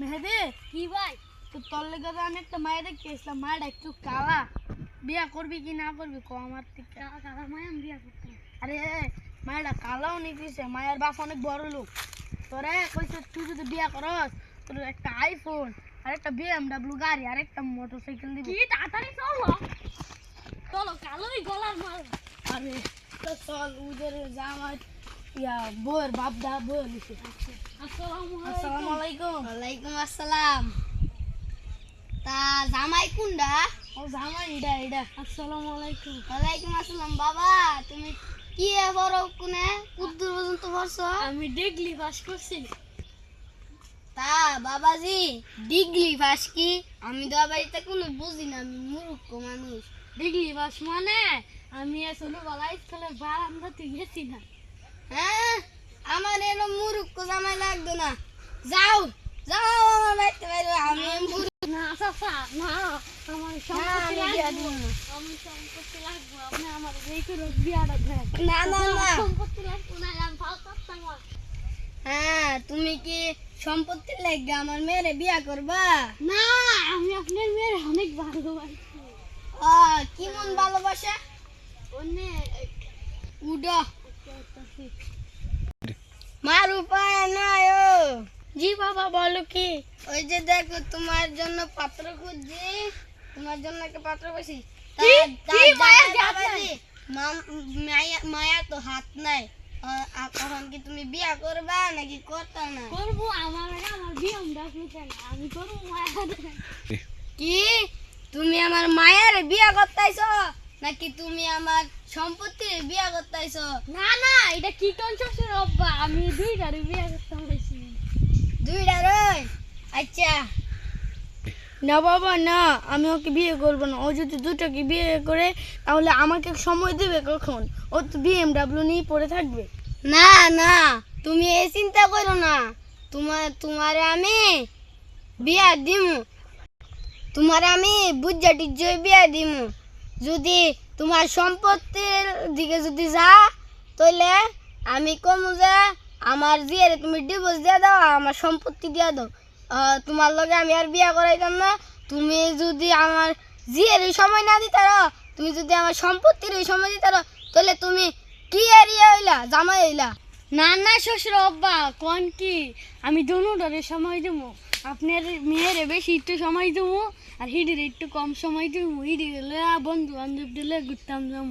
মেহেদি কি ভাই? তো তোর লেগে তো আমি একটা মায়ের দেখতে এসলাম মায়ের একটু কালা। বিয়া করবি কি না করবি ক আমার কাকা মায় আমি বিয়া করতাম আরে মায়েরা কালাও নিতেছে মায়ের বাপ অনেক বড় লোক। তোরে কইছে তুই যদি বিয়া করস তোর একটা আইফোন আর একটা বিএমডাব্লিউ গাড়ি আর একটা মোটরসাইকেল দিবি। কি তাড়াতাড়ি চলো। চলো কালোই গলার মাল। আরে তো চল উদের জামাই। ইয়া বউয়ের বাপ দা বউয়ের লিখে আসসালামু আসসালামু আলাইকুম। ওয়ালাইকুম আসসালাম। তা জামাই কুন্ডা? ও জামাই ইডা ইডা। আসসালামু আলাইকুম। ওয়ালাইকুম আসসালাম বাবা। তুমি কি বড় কোনে? কুদ্দুর পর্যন্ত বসো আমি ডিগ্রি পাস করছি। তা বাবাজি ডিগ্রি পাস কি? আমি তো বাড়িতে কোনো বুঝি না আমি মূর্খ মানুষ। ডিগ্রি পাস মানে? আমি আসলে বলা স্কুলে বারান্দাতে গেছি না। হ্যাঁ? আমার এরকম মূর্খ জামাই লাগতো না। যাও যাও আমার বাড়িতে বাইরে। আমি না চাচা না আমার সম্পত্তি লাগবে আমি সম্পত্তি লাগবে আপনি আমার যেই করে বিয়াটা দেন। না না না। সম্পত্তি লাগবে না আমি ভালো হ্যাঁ তুমি কি সম্পত্তির লাগে আমার মেয়েরে বিয়া করবা? না আমি আপনার মেয়ের অনেক ভালোবাসি। আহ, কি মন ভালোবাসা? অনেক। উডা। মার উপায় নাই ও। জি বাবা বলো কি? ওই যে দেখো তোমার জন্য পাত্র খুঁজছি। তোমার জন্য একটা পাত্র বসি? মায়া তো হাত নাই। এখন কি তুমি বিয়া করবা নাকি করতা না? করব আমার আমার বিয়ে আমি করব কি? তুমি আমার মায়ের বিয়া করতাইছো? নাকি তুমি আমার সম্পত্তির বিয়া করতাইছো না না এটা কি কোন শ্বশুর অব্বা আমি দুইটারে বিয়ে করতে হয়েছি দুইটা রই আচ্ছা। না বাবা না আমি ওকে বিয়ে করব না। ও যদি দুটোকে বিয়ে করে তাহলে আমাকে সময় দেবে কখন? ও তো বিএমডাব্লিউ নিয়ে পড়ে থাকবে। না না তুমি এই চিন্তা করো না। তোমার তোমারে আমি বিয়া দিমু। তোমার আমি বুঝা টিজ্জয় বিয়া দিমু। যদি তোমার সম্পত্তির দিকে যদি যা তাহলে আমি কমু যে আমার জিয়ারে তুমি ডিভোর্স দিয়ে দাও আমার সম্পত্তি দিয়ে দাও। তোমার লগে আমি আর বিয়া করাইতাম না। তুমি যদি আমার জিয়ের সময় না দিতে তুমি যদি আমার সম্পত্তির ওই সময় দিতে তাহলে তুমি কি এরিয়া হইলা, জামাই হইলা? না না, শ্বশুর, অব্বা, কোন কি? আমি দুটোরে সময় দেবো। আপনার মেয়ের বেশি একটু সময় দেবো, আর হিডির একটু কম সময় দেবো। হিডি গেলে বন্ধু বান্ধব দিলে ঘুরতাম যাব।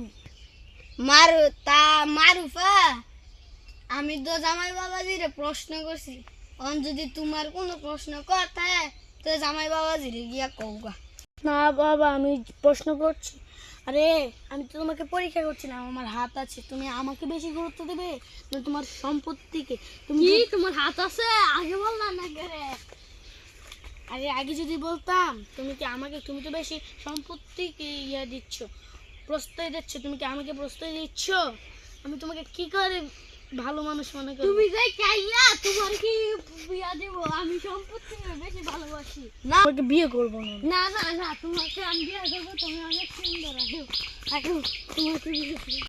মারু, তা মারুফা আমি তো জামাই বাবাজিরে প্রশ্ন করছি। অন যদি তোমার কোনো প্রশ্ন কর কথা তো জামাই বাবাজিরে গিয়া কৌগা না বাবা আমি প্রশ্ন করছি। আরে আমি তো তোমাকে পরীক্ষা করছিলাম আমার হাত আছে। তুমি আমাকে বেশি গুরুত্ব দেবে না তোমার সম্পত্তিকে? তুমি কি? তোমার হাত আছে? আগে বললাম না করে। আরে আগে যদি বলতাম তুমি কি আমাকে তুমি তো বেশি সম্পত্তিকে ইয়া দিচ্ছ প্রশ্রয় দিচ্ছ তুমি কি আমাকে প্রশ্রয় দিচ্ছ? আমি তোমাকে কি করে ভালো মানুষ মনে করো। তুমি যাই চাইয়া তোমার কি বিয়া দেব? আমি সম্পত্তি বেশি ভালোবাসি। না তোমাকে বিয়ে করব না। না না না তোমাকে আমি বিয়ে দেবো তুমি অনেক সুন্দর আছো। এখন তোমাকে বিয়ে করব।